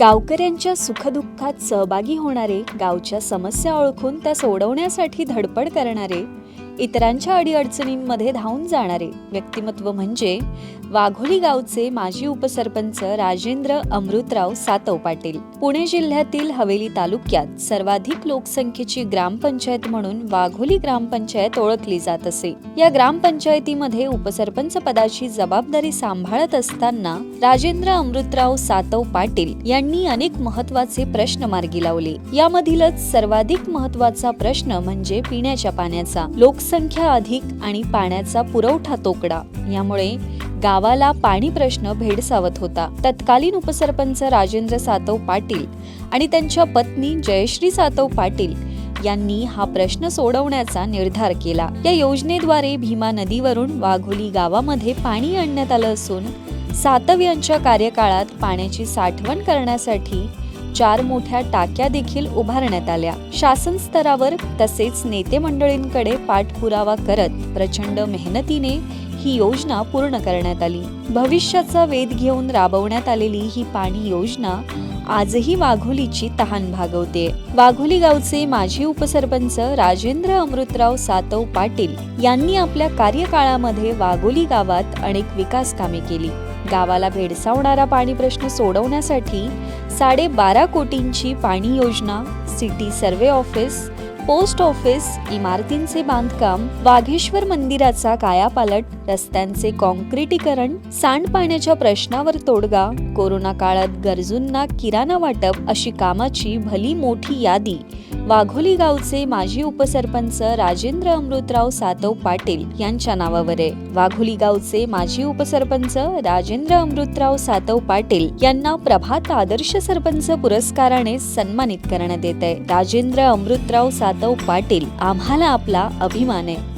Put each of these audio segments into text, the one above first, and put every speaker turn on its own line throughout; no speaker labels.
गावकऱ्यांच्या सुखदुःखात सहभागी होणारे गावच्या समस्या ओळखून त्या सोडवण्यासाठी धडपड करणारे इतरांच्या अडीअडचणींमध्ये धावून जाणारे. व्यक्तिमत्व म्हणजे वाघोली गावचे माजी उपसरपंच राजेंद्र अमृतराव सातव पाटील. पुणे जिल्ह्यातील हवेली तालुक्यात सर्वाधिक लोकसंख्येची ग्रामपंचायत म्हणून वाघोली ग्रामपंचायत ओळखली जात असे. या ग्रामपंचायतीमध्ये उपसरपंच पदाची जबाबदारी सांभाळत असताना राजेंद्र अमृतराव सातव पाटील यांनी अनेक महत्त्वाचे प्रश्न मार्गी लावले. यामधीलच सर्वाधिक महत्त्वाचा प्रश्न म्हणजे पिण्याच्या पाण्याचा. लोक लोकसंख्या अधिक आणि पाण्याचा पुरवठा तोकडा यामुळे गावाला पाणी प्रश्न भेडसावत होता. तत्कालीन उपसरपंच राजेंद्र सातव पाटील आणि त्यांच्या पत्नी जयश्री सातव पाटील यांनी हा प्रश्न सोडवण्याचा निर्धार केला. या योजनेद्वारे भीमा नदीवरून वाघोली गावामध्ये पाणी आणण्यात आलं असून सातव यांच्या कार्यकाळात पाण्याची साठवण करण्यासाठी चार मोठ्या टाक्या देखील उभारण्यात आल्या. शासन स्तरावर तसेच नेते मंडळींकडे पाठपुरावा करत प्रचंड मेहनतीने ही योजना पूर्ण करण्यात आली. भविष्याचा वेध घेऊन राबवण्यात आलेली ही पाणी योजना आजही वाघोलीची तहान भागवते. वाघोली गावचे माजी उपसरपंच राजेंद्र अमृतराव सातव पाटील यांनी आपल्या कार्यकाळामध्ये वाघोली गावात अनेक विकास कामे केली. गावाला भेडसावणारा पाणी प्रश्न सोडवण्यासाठी साडेबारा कोटींची पाणी योजना city survey office post office इमारतींचे बांधकाम वाघेश्वर मंदिराचा कायापालट रस्त्यांचे कॉन्क्रिटीकरण सांडपाण्याच्या प्रश्नावर तोडगा कोरोना काळात गरजूंना किराणा वाटप अशी कामाची भली मोठी यादी वाघोली गावचे माजी उपसरपंच राजेंद्र अमृतराव सातव पाटील यांच्या नावावर आहे. वाघोली गावचे माजी उपसरपंच राजेंद्र अमृतराव सातव पाटील यांना प्रभात आदर्श सरपंच पुरस्काराने सन्मानित करण्यात येत आहे. राजेंद्र अमृतराव सातव पाटील आम्हाला आपला अभिमान आहे.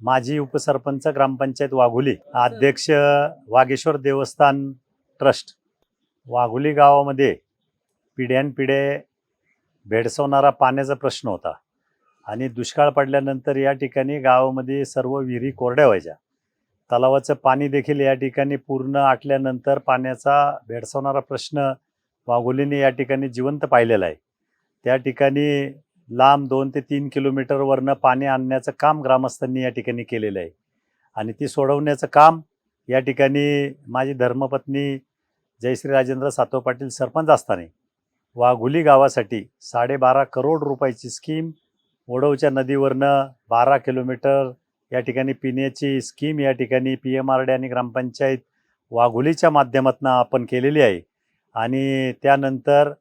माजी उपसरपंच ग्रामपंचायत वाघोली अध्यक्ष वागेश्वर देवस्थान ट्रस्ट. वाघोली गावामध्ये पिढ्यानपिढे भेडसवणारा पाण्याचा प्रश्न होता आणि दुष्काळ पडल्यानंतर या ठिकाणी गावामध्ये सर्व विहिरी कोरड्या व्हायच्या. तलावाचं पाणी देखील या ठिकाणी पूर्ण आटल्यानंतर पाण्याचा भेडसावणारा प्रश्न वाघोलीने या ठिकाणी जिवंत पाहिलेला आहे. त्या ठिकाणी लांब दोन ते तीन किलोमीटरवरनं पाणी आणण्याचं काम ग्रामस्थांनी या ठिकाणी केलेलं आहे. आणि ती सोडवण्याचं काम या ठिकाणी माझी धर्मपत्नी जयश्री राजेंद्र सातव पाटील सरपंच असताना वाघुली गावासाठी साडेबारा करोड रुपयाची स्कीम ओढवच्या नदीवरनं बारा किलोमीटर या ठिकाणी पिण्याची स्कीम या ठिकाणी पी एम आर डी आणि ग्रामपंचायत वाघुलीच्या माध्यमातून आपण केलेली आहे. आणि त्यानंतर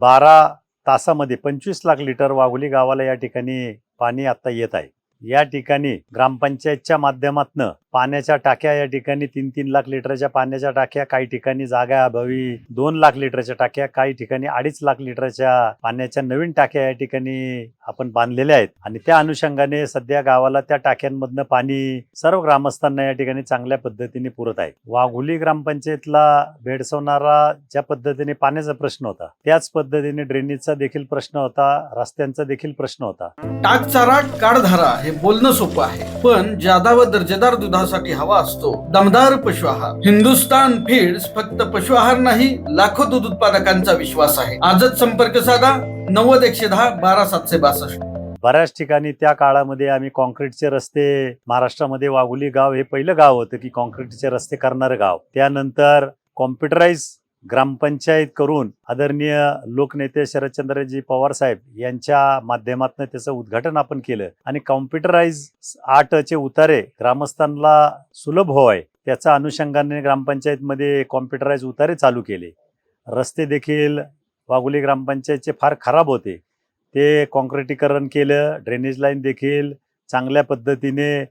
बारा तासामध्ये पंचवीस लाख लिटर वाघोली गावाला या ठिकाणी पाणी आत्ता येत आहे. या ठिकाणी ग्रामपंचायतच्या माध्यमातून पाण्याच्या टाक्या या ठिकाणी तीन तीन लाख लिटरच्या पाण्याच्या टाक्या काही ठिकाणी जागा अभावी दोन लाख लिटरच्या टाक्या काही ठिकाणी अडीच लाख लिटरच्या पाण्याच्या नवीन टाक्या या ठिकाणी आपण बांधलेल्या आहेत. आणि त्या अनुषंगाने सध्या गावाला त्या टाक्यांमधनं पाणी सर्व ग्रामस्थांना या ठिकाणी चांगल्या पद्धतीने पुरत आहे. वाघुली ग्रामपंचायतला भेडसवणारा ज्या पद्धतीने पाण्याचा प्रश्न होता त्याच पद्धतीने ड्रेनेजचा देखील प्रश्न होता रस्त्यांचा देखील प्रश्न होता.
टाक चारा हे बोलणं सोपं आहे. पण जादा व दर्जेदार दुधासाठी हवा असतो. दमदार पशु आहार. हिंदुस्तान फीड्स फक्त पशु आहार नाही लाखो दूध उत्पादकांचा विश्वास आहे. आजच संपर्क साधा. नव्वद एकशे दहा बारा सातशे बासष्ट.
बऱ्याच ठिकाणी त्या काळामध्ये आम्ही कॉन्क्रीटचे रस्ते महाराष्ट्रामध्ये वाघुली गाव हे पहिलं गाव होतं की कॉन्क्रीटचे रस्ते करणारं गाव. त्यानंतर कॉम्प्युटराईज ग्रामपंचायत करून आदरणीय लोकनेते शरदचंद्रजी पवार साहेब यांच्या माध्यमातून त्याचं उद्घाटन आपण केलं. आणि कॉम्प्युटराईज आठचे उतारे ग्रामस्थांना सुलभ होय त्याच्या अनुषंगाने ग्रामपंचायतमध्ये कॉम्प्युटराईज उतारे चालू केले. रस्ते देखील वाघोली ग्रामपंचायतचे फार खराब होते. ते कॉन्क्रिटीकरण केलं ड्रेनेज लाईन देखील चांगल्या पद्धतीने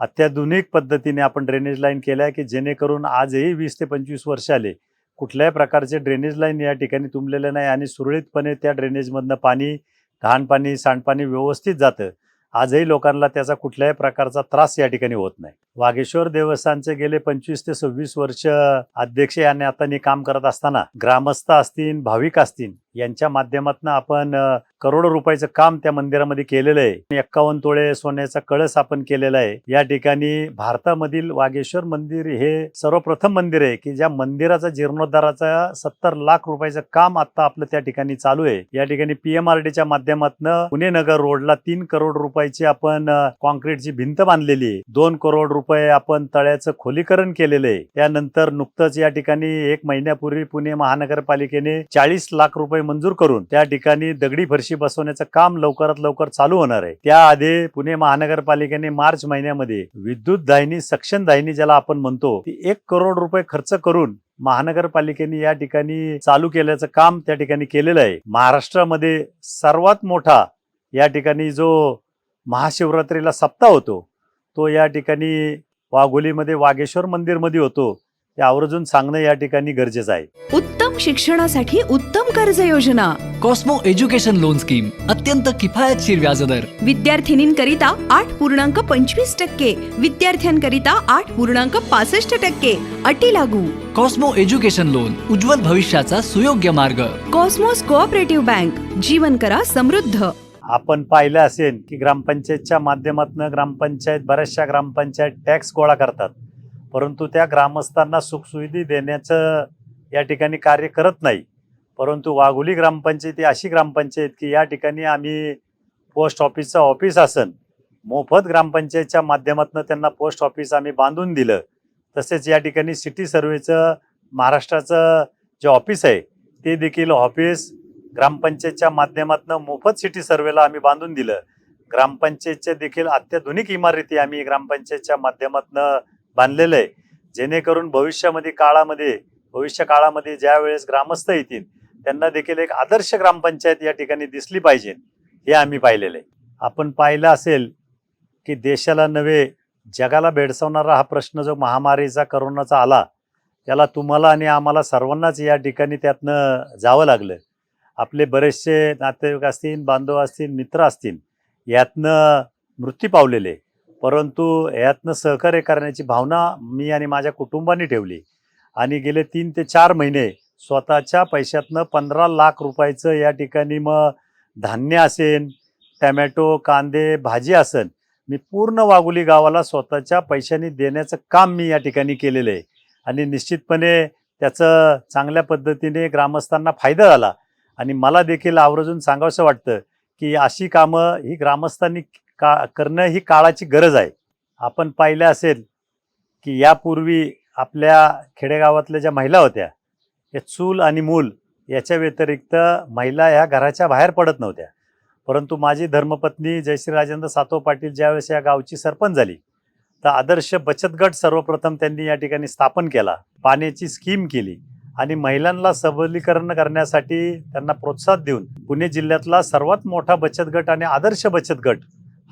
अत्याधुनिक पद्धतीने आपण ड्रेनेज लाईन केल्या की जेणेकरून आजही वीस ते पंचवीस वर्ष आले. कुठल्याही प्रकारचे ड्रेनेज लाईन या ठिकाणी तुंबलेलं नाही आणि सुरळीतपणे त्या ड्रेनेजमधनं पाणी घाण पाणी सांडपाणी व्यवस्थित जातं. आजही लोकांना त्याचा कुठल्याही प्रकारचा त्रास या ठिकाणी होत नाही. वागेश्वर देवस्थानचे गेले पंचवीस ते सव्वीस वर्ष अध्यक्ष आणि आता काम करत असताना ग्रामस्थ असतील भाविक असतील यांच्या माध्यमातून आपण करोडो रुपयाचं काम त्या मंदिरामध्ये केलेलं आहे. एक्कावन्न तोळे सोन्याचा कळस आपण केलेला आहे. या ठिकाणी भारतामधील वागेश्वर मंदिर हे सर्वप्रथम मंदिर आहे की ज्या मंदिराचा जीर्णोद्धाराचा सत्तर लाख रुपयाचं काम आता आपलं त्या ठिकाणी चालू आहे. या ठिकाणी पीएमआरडीच्या माध्यमातून पुणे नगर रोडला तीन करोड रुपयाची आपण कॉन्क्रीटची भिंत बांधलेली आहे. दोन करोड रुपये आपण तळ्याचं खोलीकरण केलेलं आहे. त्यानंतर नुकतंच या ठिकाणी एक महिन्यापूर्वी पुणे महानगरपालिकेने चाळीस लाख रुपये मंजूर करून त्या ठिकाणी दगडी फरशी बसवण्याचं काम लवकरात लवकर चालू होणार आहे. त्याआधी पुणे महानगरपालिकेने मार्च महिन्यामध्ये विद्युत दाहिनी सक्षम दाहिनी ज्याला आपण म्हणतो ती एक करोड रुपये खर्च करून महानगरपालिकेने या ठिकाणी चालू केल्याचं काम त्या ठिकाणी केलेलं आहे. महाराष्ट्रामध्ये सर्वात मोठा या ठिकाणी जो महाशिवरात्रीला सप्ताह होतो तो या ठिकाणी वाघोलीमध्ये वागेश्वर मंदिरमध्ये होतो. ते आवर्जून सांगणं या ठिकाणी गरजेचं आहे.
उत्तम शिक्षणासाठी उत्तम कर्ज योजना
कॉस्मो एज्युकेशन लोन स्कीम अत्यंत किफायतशीर व्याजदर.
विद्यार्थिनींकरिता आठ पूर्णांक पंचवीस टक्के विद्यार्थ्यांकरिता आठ पूर्णांक पासष्ट टक्के अटी लागू.
कॉस्मो एज्युकेशन लोन उज्ज्वल भविष्याचा सुयोग्य मार्ग.
कॉस्मोस कोऑपरेटिव्ह बँक जीवन करा समृद्ध.
आपण पाहिलं असेल की ग्रामपंचायतच्या माध्यमातून ग्रामपंचायत बऱ्याचशा ग्रामपंचायत टॅक्स गोळा करतात. परंतु त्या ग्रामस्थांना सुखसुविधी देण्याचं या ठिकाणी कार्य करत नाही. परंतु वाघोली ग्रामपंचायती अशी ग्रामपंचायत की या ठिकाणी आम्ही पोस्ट ऑफिसचं ऑफिस असन मोफत ग्रामपंचायतच्या माध्यमातून त्यांना पोस्ट ऑफिस आम्ही बांधून दिलं. तसेच या ठिकाणी सिटी सर्वेचं महाराष्ट्राचं जे ऑफिस आहे ते देखील ऑफिस ग्रामपंचायतच्या माध्यमातून मोफत सिटी सर्वेला आम्ही बांधून दिलं. ग्रामपंचायतच्या देखील अत्याधुनिक इमारती आम्ही ग्रामपंचायतच्या माध्यमातून बांधलेलं आहे. जेणेकरून भविष्यामध्ये काळामध्ये भविष्य काळामध्ये ज्या वेळेस ग्रामस्थ येतील त्यांना देखील एक आदर्श ग्रामपंचायत या ठिकाणी दिसली पाहिजे हे आम्ही पाहिलेलं आहे. आपण पाहिलं असेल की देशाला नव्हे जगाला भेडसावणारा हा प्रश्न जो महामारीचा करोनाचा आला त्याला तुम्हाला आणि आम्हाला सर्वांनाच या ठिकाणी त्यातनं जावं लागलं. आपले बरेचसे नातेवाईक असतील बांधव असतील मित्र असतील यातनं मृत्यू पावलेले. परंतु यातनं सहकार्य करण्याची भावना मी आणि माझ्या कुटुंबाने ठेवली. आणि गेले तीन ते चार महिने स्वतःच्या पैशातनं पंधरा लाख रुपयाचं या ठिकाणी मग धान्य असेल टॅमॅटो कांदे भाजी असेल मी पूर्ण वाघोली गावाला स्वतःच्या पैशाने देण्याचं काम मी या ठिकाणी केलेलं आहे. आणि निश्चितपणे त्याचं चांगल्या पद्धतीने ग्रामस्थांना फायदा झाला. आणि मला देखील आवर्जून सांगावंसं वाटतं की अशी कामं ही ग्रामस्थांनी का करणं ही काळाची गरज आहे. आपण पाहिलं असेल की यापूर्वी आपल्या खेडेगावातल्या ज्या महिला होत्या या चूल आणि मूल याच्या व्यतिरिक्त महिला ह्या घराच्या बाहेर पडत नव्हत्या. परंतु माझी धर्मपत्नी जयश्री राजेंद्र सातव पाटील ज्यावेळेस या गावची सरपंच झाली तर आदर्श बचत गट सर्वप्रथम त्यांनी या ठिकाणी स्थापन केला. पाण्याची स्कीम केली आणि महिलांना सबलीकरण करण्यासाठी त्यांना प्रोत्साहन देऊन पुणे जिल्ह्यातला सर्वात मोठा बचत गट आणि आदर्श बचत गट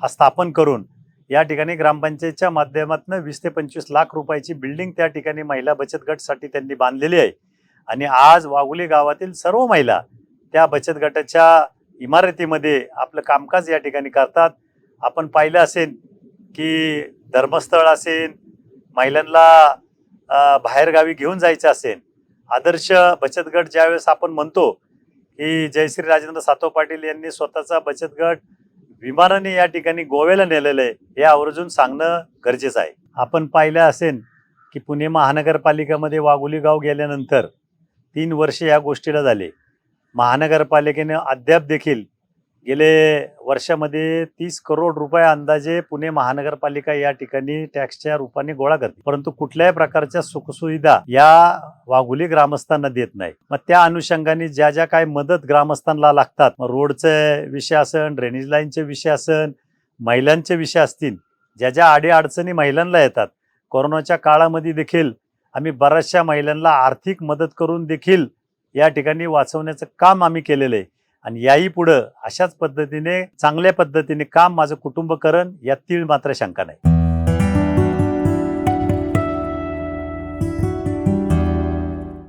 हा स्थापन करून या ठिकाणी ग्रामपंचायतच्या माध्यमातून वीस ते पंचवीस लाख रुपयाची बिल्डिंग त्या ठिकाणी महिला बचत गटसाठी त्यांनी बांधलेली आहे. आणि आज वाघुली गावातील सर्व महिला त्या बचत गटाच्या इमारतीमध्ये आपलं कामकाज या ठिकाणी करतात. आपण पाहिलं असेल की धर्मस्थळ असेल महिलांना बाहेरगावी घेऊन जायचं असेल. आदर्श बचत गट ज्यावेळेस आपण म्हणतो की जयश्री राजेंद्र सातव पाटील यांनी स्वतःचा बचत गट विमानाने या ठिकाणी गोव्याला नेलेलं आहे हे आवर्जून सांगणं गरजेचं आहे. आपण पाहिलं असेल की पुणे महानगरपालिकेमध्ये वाघोली गाव गेल्यानंतर तीन वर्षे या गोष्टीला झाले. महानगरपालिकेने अद्याप देखील गेले वर्षामध्ये तीस करोड रुपये अंदाजे पुणे महानगरपालिका या ठिकाणी टॅक्सच्या रूपाने गोळा करते. परंतु कुठल्याही प्रकारच्या सुखसुविधा या वाघुली ग्रामस्थांना देत नाही. मग त्या अनुषंगाने ज्या ज्या काय मदत ग्रामस्थांना लागतात मग रोडचे विषय असन ड्रेनेज लाईनचे विषय असन महिलांचे विषय असतील ज्या ज्या आडी अडचणी महिलांना येतात कोरोनाच्या काळामध्ये देखील आम्ही बऱ्याचशा महिलांना आर्थिक मदत करून देखील या ठिकाणी वाचवण्याचं काम आम्ही केलेलं आहे. आणि याही पुढं अशाच पद्धतीने चांगल्या पद्धतीने काम माझं कुटुंब करण यात तीळ मात्र शंका नाही.